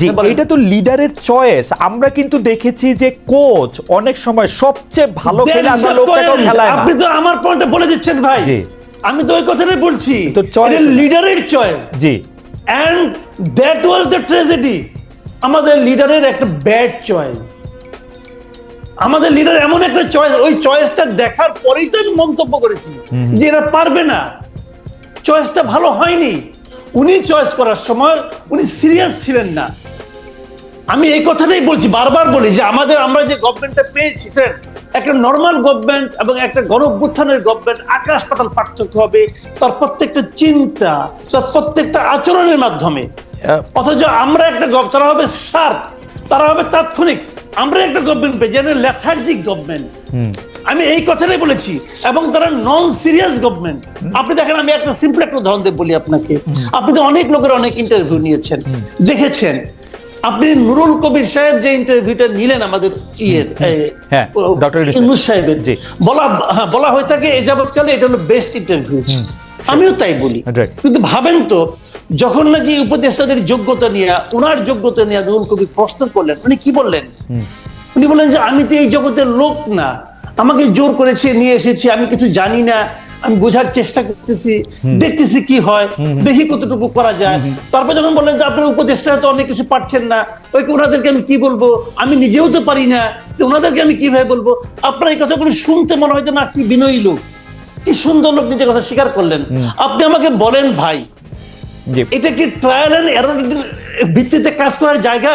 জি। এটা তো লিডারের চয়েস আমরা কিন্তু দেখেছি যে কোচ অনেক সময় সবচেয়ে ভালো খেলে আসা লোকটাকেও খেলায় না। আপনি তো আমার পয়েন্টে বলে দিচ্ছেন ভাই। জি। আমি তো ওই কথাটাই বলছি। তো লিডারের choice ji. And that was the tragedy আমাদের লিডারের একটা ব্যাড চয়েস আমাদের লিডার এমন একটা চয়েস ওই চয়েসটা দেখার পরেই তো আমি মন্তব্য করেছি যে এরা পারবে না। চয়েসটা ভালো হয়নি। উনি চয়েস করার সময় উনি সিরিয়াস ছিলেন না। আমি এই কথাটাই বলছি বারবার বলি যে আমাদের আমরা যে গভর্নমেন্টটা পেয়েছি একটা নর্মাল গভর্নমেন্ট এবং একটা গণ অভ্যুত্থানের গভর্নমেন্ট আকাশ পাতাল পার্থক্য হবে তার প্রত্যেকটা চিন্তা তার প্রত্যেকটা আচরণের মাধ্যমে। অথচ আমরা একটা গভ তারা হবে শার্প তারা হবে তাৎক্ষণিক। আমরা একটা গভর্নমেন্ট পেয়েছি লেথার্জিক গভর্নমেন্ট আমি এই কথাটাই বলেছি। এবং তারা নন সিরিয়াস গভর্নমেন্ট আপনি দেখেন আমি একটা সিম্পল একটা উদাহরণ দিয়ে বলি আপনাকে। আপনি তো অনেক লোকের অনেক ইন্টারভিউ নিয়েছেন। দেখেছেন আপনি নুরুল কবির সাহেব যে ইন্টারভিউটা নিলেন আমাদের ইয়ের হ্যাঁ. ইউনূস সাহেবের। বলা হ্যাঁ বলা হয়ে থাকে এই যাবৎকালে এটা হলো বেস্ট ইন্টারভিউ আমিও তাই বলি। কিন্তু ভাবেন তো যখন নাকি উপদেষ্টাদের যোগ্যতা নিয়ে ওনার যোগ্যতা নিয়ে নুরুল কবির প্রশ্ন করলেন উনি কি বললেন? উনি বললেন যে আমি তো এই জগতের লোক না। আমাকে জোর করেছে নিয়ে এসেছি আমি কিছু জানি না আমি বোঝার চেষ্টা করতেছি দেখতেছি কি হয় দেখি কতটুকু করা যায়। তারপর যখন বললেন যে আপনার উপদেষ্টা তো অনেক কিছু পারছেন না ওই ওনাদেরকে আমি কি বলব? আমি নিজেও তো পারি না তো ওনাদেরকে আমি কীভাবে বলব? আপনার এই কথাগুলো শুনতে মনে হয় যে না কি বিনয়ী লোক। কি সুন্দর লোক নিজের কথা স্বীকার করলেন। আপনি আমাকে বলেন ভাই এটা কি ট্রায়াল এন্ড এরর ভিত্তিতে কাজ করার জায়গা?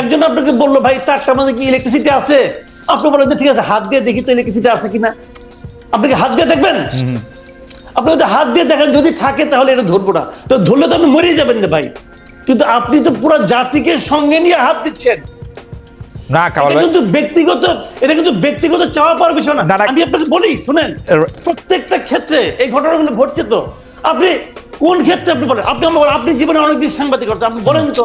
একজন আপনাকে বলল ভাই তারটার মধ্যে কি ইলেকট্রিসিটি আছে? আপনি বলেন ঠিক আছে হাত দিয়ে দেখি তো ইলেকট্রিসিটি আছে কিনা। আপনি কি হাত দিয়ে দেখবেন? আপনি যদি হাত দিয়ে দেখেন যদি থাকে তাহলে এটা ধরবো না। তো ধরলে তো আপনি মরেই যাবেন না ভাই। কিন্তু আপনি তো পুরো জাতিকে সঙ্গে নিয়ে হাত দিচ্ছেন। না কিন্তু ব্যক্তিগত এটা কিন্তু ব্যক্তিগত চাওয়া পাওয়ার বিষয় না। আমি আপনাকে বলি শুনেন। প্রত্যেকটা ক্ষেত্রে এই ঘটনাগুলো ঘটছে তো। আপনি কোন ক্ষেত্রে আপনি বলেন? আপনি আমার আপনি জীবনে অনেকদিন সাংবাদিক সাংবাদিকতা আপনি বলেন তো।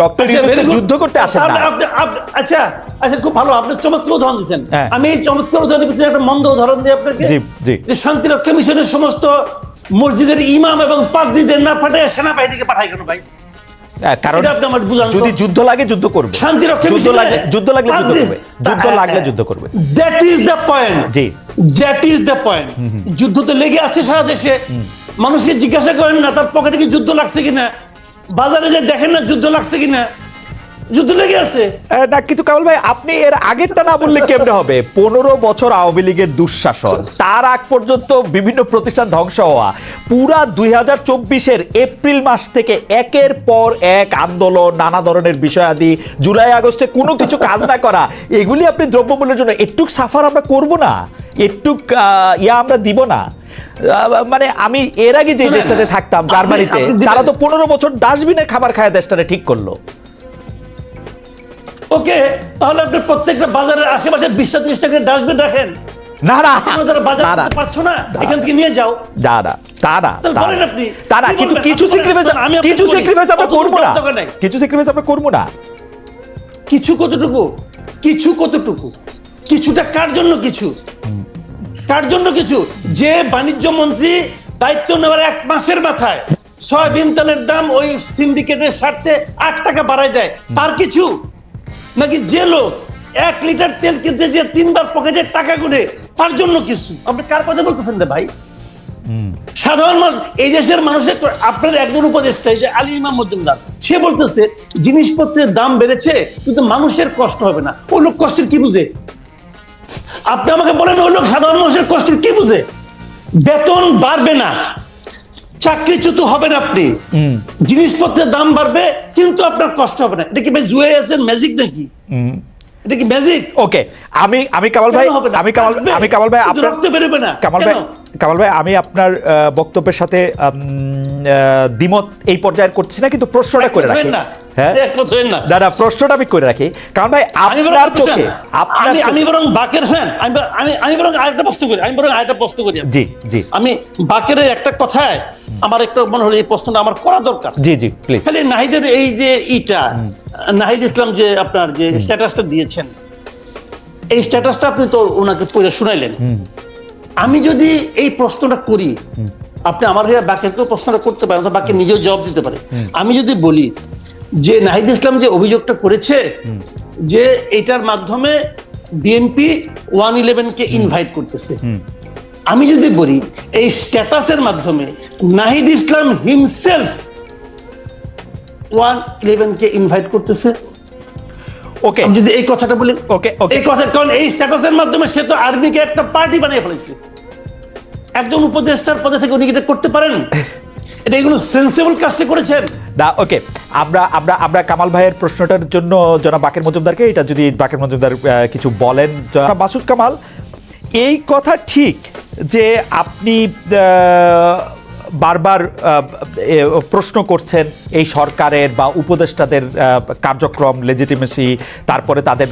ডক্টর আচ্ছা. যুদ্ধ করতে আসেন না আচ্ছা আচ্ছা খুব ভালো আপনি চমৎকার উদাহরণ দিচ্ছেন হ্যাঁ। আমি এই চমৎকার উদাহরণ দিচ্ছি একটা মন্দ উদাহরণ আপনাকে জি, জি। শান্তিরক্ষা মিশনের সমস্ত মসজিদের ইমাম এবং পাদ্রীদের না পাঠায় সেনাবাহিনীকে পাঠায় কেন ভাই কারণ। যদি যুদ্ধ লাগে যুদ্ধ করবে শান্তিরক্ষা যুদ্ধ যুদ্ধ লাগলে যুদ্ধ করবে যুদ্ধ লাগলে। যুদ্ধ করবে that is the point ji. That is the point যুদ্ধ তো লেগে আছে সারা দেশে মানুষকে জিজ্ঞাসা করেন না তার পকেটে কি যুদ্ধ লাগছে কিনা বাজারে যে দেখেন না যুদ্ধ লাগছে কিনা? যুদ্ধ লেগে আছে। না কিন্তু কামাল ভাই, আপনি এর আগেরটা না বললে কেমনে হবে? পনেরো বছর আওয়ামী লীগের দুঃশাসন, তার আগ পর্যন্ত বিভিন্ন প্রতিষ্ঠান ধ্বংস হওয়া, পুরা দুই হাজার চব্বিশের এপ্রিল মাস থেকে একের পর এক আন্দোলন, নানা ধরনের বিষয়াদি, জুলাই, আগস্টে কোনো কিছু কাজ না করা, এগুলি আপনি দ্রব্যমূল্যের জন্য একটু সাফার আমরা করব না? একটু ইয়া আমরা দিব না? মানে আমি এর আগে যে দেশটাতে থাকতাম জার্মানিতে তারা তো পনেরো বছর ডাস্টবিনের খাবার খায় দেশটারে ঠিক করল। ওকে তাহলে আপনি প্রত্যেকটা বাজারের আশেপাশে বিশটা ত্রিশটা করে ডাস্টবিন রাখেন। না এখান থেকে নিয়ে যাও। না না তা না তাহলে তা বলেন না। আপনি। তা কিন্তু কিছু আপনি স্যাক্রিফাইস আমি কিছু স্যাক্রিফাইস আমরা করব না। কিছু স্যাক্রিফাইস আমরা করব না। কিছু কতটুকু? কিছু কতটুকু? কিছুটা কার জন্য কিছু? কার জন্য কিছু। যে বাণিজ্য মন্ত্রী দায়িত্ব নেওয়ার এক মাসের মাথায় সয়াবিন তেলের দাম ওই সিন্ডিকেটের স্বার্থে আট টাকা বাড়ায় দেয় তার কিছু? নাকি যে লোক এক লিটার তেল কিনতে যে তিনবার পকেটে টাকা গুনে তার জন্য কিছু? আপনি কার কথা বলতেছেন রে ভাই? সাধারণ মানুষ এই দেশের মানুষের আপনার একজন উপদেষ্টা যে আলী ইমাম মজুমদার সে বলতেছে জিনিসপত্রের দাম বেড়েছে কিন্তু মানুষের কষ্ট হবে না। ওই লোক কষ্টের কি বুঝে? আপনি আমাকে বলেন ওই লোক সাধারণ মানুষের কষ্ট কি বুঝে? বেতন বাড়বে না চাকরিচ্যুত হবেন আপনি। জিনিসপত্রের দাম বাড়বে কিন্তু আপনার কষ্ট হবে না। এটা কি ভাই জুয়ে আছেন ম্যাজিক নাকি? এটা কি ম্যাজিক ওকে আমি আমি কামাল ভাই? আমি কামাল আমি কামাল ভাই আপনার রক্ত বেরোবে না। কামাল? ভাই কামাল ভাই আমি আপনার বক্তব্যের সাথে দ্বিমত এই পর্যায়ে করছি না কিন্তু প্রশ্নটা করে রাখি। হ্যাঁ? না। প্রশ্নটা আমি করে রাখি। কারণ ভাই আপনার চোখে আমি বরং বাকের ফ্যান। আমি আমি আমি বরং আরেকটা প্রশ্ন করি। আমি বরং আরেকটা প্রশ্ন করি। জি জি। আমি বাকের একটা কথায় আমার একটা মনে হলো এই প্রশ্নটা আমার করা দরকার। জি জি প্লিজ নাহিদের এই যে ইটা নাহিদ ইসলাম যে আপনার যে স্ট্যাটাসটা দিয়েছেন এই স্ট্যাটাসটা আপনি তো ওনাকে পড়ে শুনাইলেন। আমি যদি এই প্রশ্নটা করি আপনি আমার হয়ে বাকিকেও প্রশ্নটা করতে পারেন বাকি নিজেও জবাব দিতে পারে। আমি যদি বলি যে নাহিদ ইসলাম যে অভিযোগটা করেছে যে এটার মাধ্যমে বিএনপি ওয়ান ইলেভেনকে ইনভাইট করতেছে। আমি যদি বলি এই স্ট্যাটাসের মাধ্যমে নাহিদ ইসলাম হিমসেলফ ওয়ান ইলেভেনকে ইনভাইট করতেছে ওকে যদি এই কথাটা বলি ওকে ওকে এই কথা কারণ এই স্ট্যাটাসের মাধ্যমে সে তো আর্মিকে একটা পার্টি বানিয়ে ফেলেছে। একজন উপদেষ্টার পদে থেকে উনি এটা করতে পারেন? এটা এগুলো সেন্সেবল কাজটা করেছেন। না ওকে আমরা আমরা আমরা কামাল ভাইয়ের প্রশ্নটার জন্য জনাব বাকের মজুমদারকে এটা যদি বাকের মজুমদার কিছু বলেন মাসুদ কামাল এই কথা ঠিক যে আপনি বারবার প্রশ্ন করছেন এই সরকারের বা উপদেষ্টাদের কার্যক্রম লেজিটিমেসি তারপরে তাদের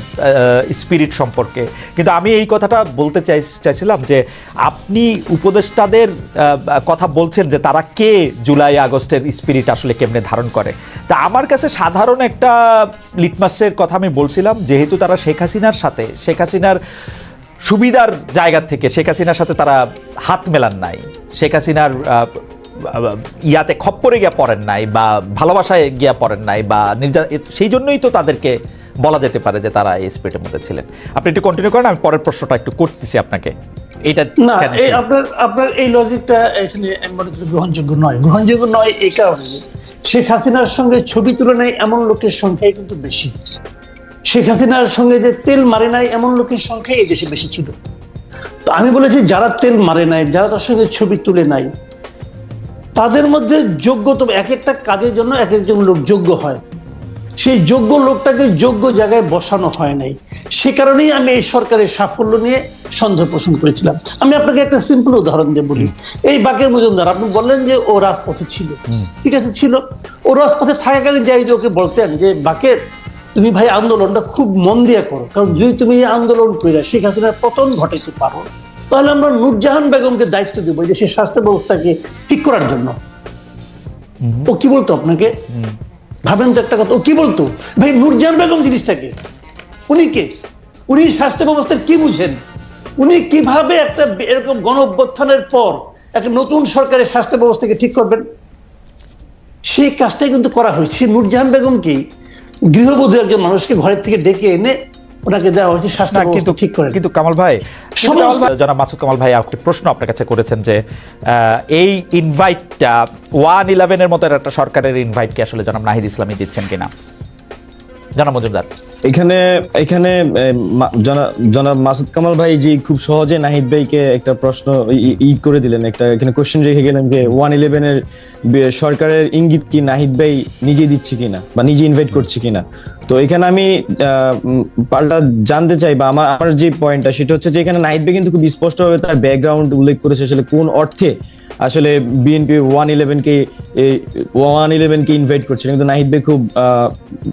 স্পিরিট সম্পর্কে। কিন্তু আমি এই কথাটা বলতে চাই, চাইছিলাম যে আপনি উপদেষ্টাদের কথা বলছেন যে তারা কে জুলাই আগস্টের স্পিরিট আসলে কেমনে ধারণ করে। তা আমার কাছে সাধারণ একটা লিটমাসের কথা আমি বলছিলাম, যেহেতু তারা শেখ হাসিনার সাথে, শেখ হাসিনার সুবিধার জায়গা থেকে শেখ হাসিনার সাথে তারা হাত মেলান নাই। শেখ হাসিনার ইয়াতে খপ্পরে গিয়া পড়েন নাই বা ভালোবাসায় গিয়া পড়েন নাই বা নির্যা সেই জন্যই তো তাদেরকে বলা যেতে পারে যে তারা এই স্পিরিটের মধ্যে ছিলেন। আপনি একটু কন্টিনিউ করেন আমি পরের প্রশ্নটা একটু করতেছি আপনাকে। এটা না এই আপনার আপনার এই লজিকটা এখানে মনে করি গ্রহণযোগ্য নয়। গ্রহণযোগ্য নয় এই কারণে। শেখ হাসিনার সঙ্গে ছবি তুলনায় এমন লোকের সংখ্যাই কিন্তু বেশি। শেখ হাসিনার সঙ্গে যে তেল মারে নাই এমন লোকের সংখ্যাই এই দেশে বেশি ছিল। তো আমি বলেছি যারা তেল মারে নাই যারা তার সঙ্গে ছবি তুলে নাই তাদের মধ্যে যোগ্যতম এক একটা কাজের জন্য এক একজন লোক যোগ্য হয়। সেই যোগ্য লোকটাকে যোগ্য জায়গায় বসানো হয় নাই। সে কারণেই আমি এই সরকারের সাফল্য নিয়ে সন্দেহ পোষণ করেছিলাম। আমি আপনাকে একটা সিম্পল উদাহরণ দিয়ে বলি। এই বাকের মজুমদার আপনি বললেন যে ও রাজপথে ছিল। ঠিক আছে ছিল। ও রাজপথে থাকাকালীন যাই যে ওকে বলতেন যে বাকের তুমি ভাই আন্দোলনটা খুব মন দিয়ে করো। কারণ যদি তুমি এই আন্দোলন করে শেখ হাসিনার পতন ঘটাইতে পারো তাহলে আমরা নুরজাহান বেগমকে দায়িত্ব দেবো যে সে স্বাস্থ্য ব্যবস্থাকে ঠিক করার জন্য। ও কি বলতো আপনাকে? ভাবেন তো একটা কথা ও কি বলতো? ভাই নুরজাহান বেগম জিনিসটাকে উনি কে? উনি স্বাস্থ্য ব্যবস্থার কি বুঝেন? উনি কীভাবে একটা এরকম গণ অভ্যুত্থানের পর একটা নতুন সরকারের স্বাস্থ্য ব্যবস্থাকে ঠিক করবেন? সেই কাজটাই কিন্তু করা হয়েছে। নুরজাহান বেগমকে গৃহবধূ একজন মানুষকে ঘরের থেকে ডেকে এনে ওনাকে দেওয়া হয়েছে স্বাস্থ্য কিন্তু ঠিক করে। কিন্তু কামাল ভাই জনাব মাসুদ কামাল ভাই একটি প্রশ্ন আপনার কাছে করেছেন যে আহ, এই ইনভাইটটা ওয়ান ইলেভেনের মতো একটা সরকারের ইনভাইট কি আসলে জনাব নাহিদ ইসলামী দিচ্ছেন কিনা? জনাব মজুমদার। এখানে এখানে জনাব মাসুদ কামাল ভাই জি খুব সহজে নাহিদ ভাইকে একটা প্রশ্ন ই- করে দিলেন। একটা এখানে কোশ্চেন রেখে গেলেন যে ওয়ান ইলেভেনের সরকারের ইঙ্গিত কি নাহিদ ভাই নিজে দিচ্ছে কিনা বা নিজে ইনভাইট করছে কিনা? তো এখানে আমি পাল্টা জানতে চাই বা আমার আমার যে পয়েন্টটা সেটা হচ্ছে যে এখানে নাহিদ ভাই কিন্তু খুব স্পষ্টভাবে তার ব্যাকগ্রাউন্ড উল্লেখ করেছে আসলে কোন অর্থে আসলে বিএনপি ওয়ান ইলেভেনকে এই ওয়ান ইলেভেনকে ইনভাইট করছেন কিন্তু নাহিদ ভাই খুব আহ,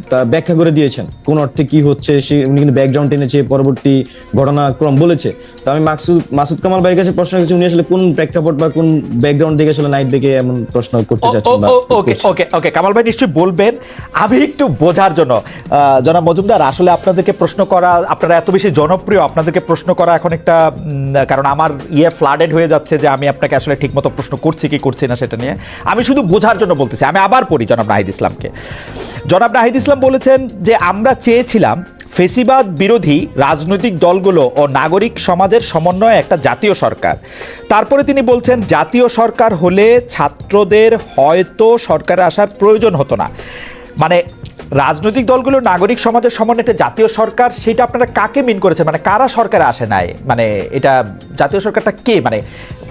তা ব্যাখ্যা করে দিয়েছেন কোন অর্থে কি হচ্ছে সে উনি কিন্তু ব্যাকগ্রাউন্ড এনেছে পরবর্তী ঘটনাক্রম বলেছে। তো আমি মাকসুদ মাসুদ কামাল ভাইয়ের কাছে প্রশ্ন করেছি উনি আসলে কোন প্রেক্ষাপট বা কোন ব্যাকগ্রাউন্ড থেকে আসলে নাহিদ ভাইকে এমন প্রশ্ন করতে চাচ্ছেন ওকে ওকে ওকে কামাল ভাই নিশ্চয়ই বলবেন আমি একটু বোঝার জন্য জনাব মজুমদার আসলে আপনাদেরকে প্রশ্ন করা আপনারা এত বেশি জনপ্রিয় আপনাদেরকে প্রশ্ন করা এখন একটা কারণ আমার ইয়ে ফ্লাডেড হয়ে যাচ্ছে যে আমি আপনাকে আসলে ঠিকমতো প্রশ্ন করছে, কি করছে না সেটা নিয়ে। আমি শুধু বোঝার জন্য বলতেছি, আমি আবার পড়ি জনাব নাহিদ ইসলামকে। জনাব নাহিদ ইসলাম বলেছেন যে, আমরা চেয়েছিলাম ফেসিবাদ বিরোধী রাজনৈতিক দলগুলো ও নাগরিক সমাজের সমন্বয়ে একটা জাতীয় সরকার। তারপরে তিনি বলছেন, জাতীয় সরকার হলে ছাত্রদের হয়তো সরকারে আসার প্রয়োজন হতো না। মানে রাজনৈতিক দলগুলো নাগরিক সমাজের সমন্বয়ে একটা জাতীয় সরকার সেটা আপনারা কাকে মিন করেছেন মানে কারা সরকারে আসে নাই? মানে এটা জাতীয় সরকারটা কে? মানে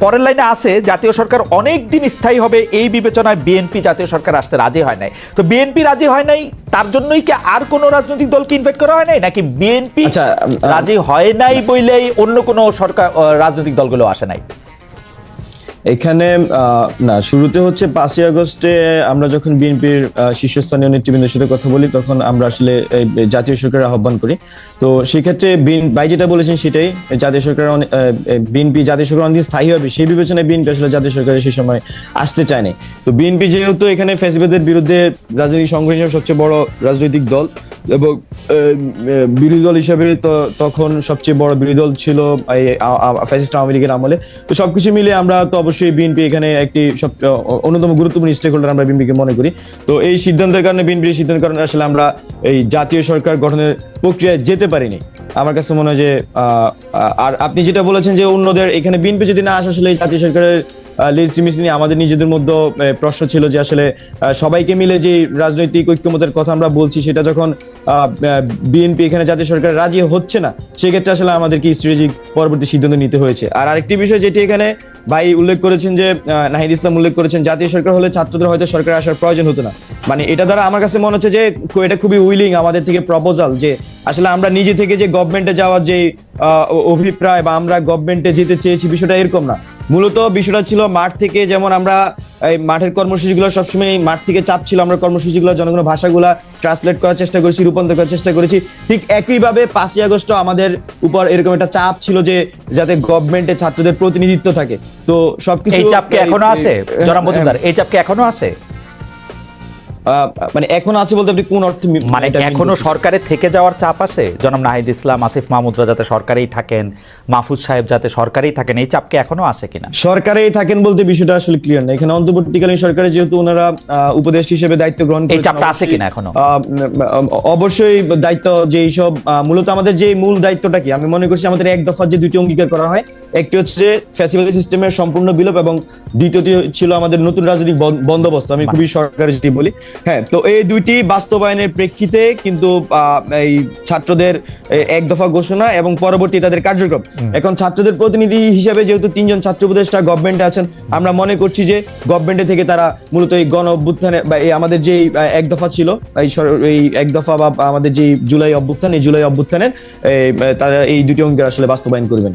পরের লাইনে আছে জাতীয় সরকার অনেক দিন স্থায়ী হবে এই বিবেচনায় বিএনপি জাতীয় সরকার আসতে রাজি হয় নাই। তো বিএনপি রাজি হয় নাই তার জন্যই কি আর কোনো রাজনৈতিক দলকে ইনভাইট করা হয় নাই? নাকি বিএনপি আচ্ছা, রাজি হয় নাই বইলেই অন্য কোনো সরকার রাজনৈতিক দলগুলো আসে নাই? এখানে না, শুরুতে হচ্ছে পাঁচই আগস্টে আমরা যখন বিএনপির শীর্ষস্থানীয় নেতৃবৃন্দের সাথে কথা বলি, তখন আমরা আসলে জাতীয় সরকারের আহ্বান করি। তো সেক্ষেত্রে ভাই যেটা বলেছেন সেটাই, জাতীয় সরকার বিএনপি জাতীয় সরকার অনেকদিন স্থায়ী হবে, সেই বিবেচনায় বিএনপি আসলে জাতীয় সরকারে সেই সময় আসতে চায়নি। তো বিএনপি যেহেতু এখানে ফ্যাসিবাদের বিরুদ্ধে রাজনৈতিক সংগঠন হিসেবে সবচেয়ে বড় রাজনৈতিক দল এবং বিরোধী দল হিসেবে তো, তখন সবচেয়ে বড় বিরোধী দল ছিল ফ্যাসিস্ট আওয়ামী লীগের আমলে। তো সবকিছু মিলে আমরা তো অবশ্যই বিএনপি এখানে একটি সব অন্যতম গুরুত্বপূর্ণ স্টেক হোল্ডার আমরা বিএনপিকে মনে করি। তো এই সিদ্ধান্তের কারণে বিএনপির সিদ্ধান্তের কারণে আসলে আমরা এই জাতীয় সরকার গঠনের প্রক্রিয়ায় যেতে পারিনি। আমার কাছে মনে হয় যে আর আপনি যেটা বলেছেন যে অন্যদের, এখানে বিএনপি যদি না আসে, আসলে জাতীয় সরকারের লেজিটিমেসি নিয়ে আমাদের নিজেদের মধ্যে প্রশ্ন ছিল যে আসলে সবাইকে মিলে যে রাজনৈতিক ঐক্যমতের কথা আমরা বলছি, সেটা যখন বিএনপি এখানে জাতীয় সরকার রাজি হচ্ছে না, সেক্ষেত্রে আসলে আমাদেরকে স্ট্র্যাটেজিক পরবর্তী সিদ্ধান্ত নিতে হয়েছে। আর আরেকটি বিষয় যেটি এখানে ভাই উল্লেখ করেছেন যে নাহিদ ইসলাম উল্লেখ করেছেন, জাতীয় সরকার হলে ছাত্রদের হয়তো সরকার আসার প্রয়োজন হতো না। মানে এটা দ্বারা আমার কাছে মনে হচ্ছে যে এটা খুবই উইলিং আমাদের থেকে প্রপোজাল যে, আসলে আমরা নিজে থেকে যে গভর্নমেন্টে যাওয়ার যে অভিপ্রায় বা আমরা গভর্নমেন্টে যেতে চেয়েছি বিষয়টা এরকম না। মূলত বিষয়টা ছিল মাঠ থেকে যেমন আমরা এই মাঠের কর্মসূচিগুলো সবসময় মাঠ থেকে চাপ ছিল আমরা কর্মসূচিগুলো জনগণ ভাষাগুলো ট্রান্সলেট করার চেষ্টা করেছি রূপান্তর করার চেষ্টা করেছি। ঠিক একইভাবে পাঁচই আগস্ট আমাদের উপর এরকম একটা চাপ ছিল যে যাতে গভর্নমেন্টের ছাত্রদের প্রতিনিধিত্ব থাকে। তো সবকিছু এই চাপ কি এখনও আছে জনাব এই চাপ কি এখনও আছে? মানে এখন আছে বলতে আপনি কোন অর্থে মানে এখনও সরকারে থেকে যাওয়ার চাপ আছে? জনাব নাহিদ ইসলাম আসিফ মাহমুদরা যাতে সরকারেই থাকেন মাহফুজ সাহেব যাতে সরকারেই থাকেন এই চাপ কি এখনও আছে কিনা? সরকারেই থাকেন বলতে বিষয়টা আসলে ক্লিয়ার না। এখানে অন্তর্বর্তীকালীন সরকারে যেহেতু ওনারা উপদেশ হিসেবে দায়িত্ব গ্রহণ এই চাপটা আছে কিনা এখনও? অবশ্যই দায়িত্ব যে এইসব আহ, মূলত আমাদের যে মূল দায়িত্বটা কি? আমি মনে করছি আমাদের এক দফার যে দুটি অঙ্গীকার করা হয় একটি হচ্ছে যে ফ্যাসিলিটি সিস্টেমের সম্পূর্ণ বিলোপ এবং দ্বিতীয়টি ছিল আমাদের নতুন রাজনৈতিক বন্দোবস্ত। আমি খুবই সরকারের যেটি বলি। হ্যাঁ তো এই দুইটি বাস্তবায়নের প্রেক্ষিতে কিন্তু এই ছাত্রদের এক দফা ঘোষণা এবং পরবর্তী তাদের কার্যক্রম। এখন ছাত্রদের প্রতিনিধি হিসেবে যেহেতু তিনজন ছাত্র উপদেষ্টা গভর্নমেন্টে আছেন আমরা মনে করছি যে গভর্নমেন্টে থেকে তারা মূলত এই গণ অভ্যুত্থানে বা এই আমাদের যে এক দফা ছিল এই এই এক দফা বা আমাদের যে জুলাই অভ্যুত্থান এই জুলাই অভ্যুত্থানের এই, তারা এই দুটি অঙ্গের আসলে বাস্তবায়ন করবেন।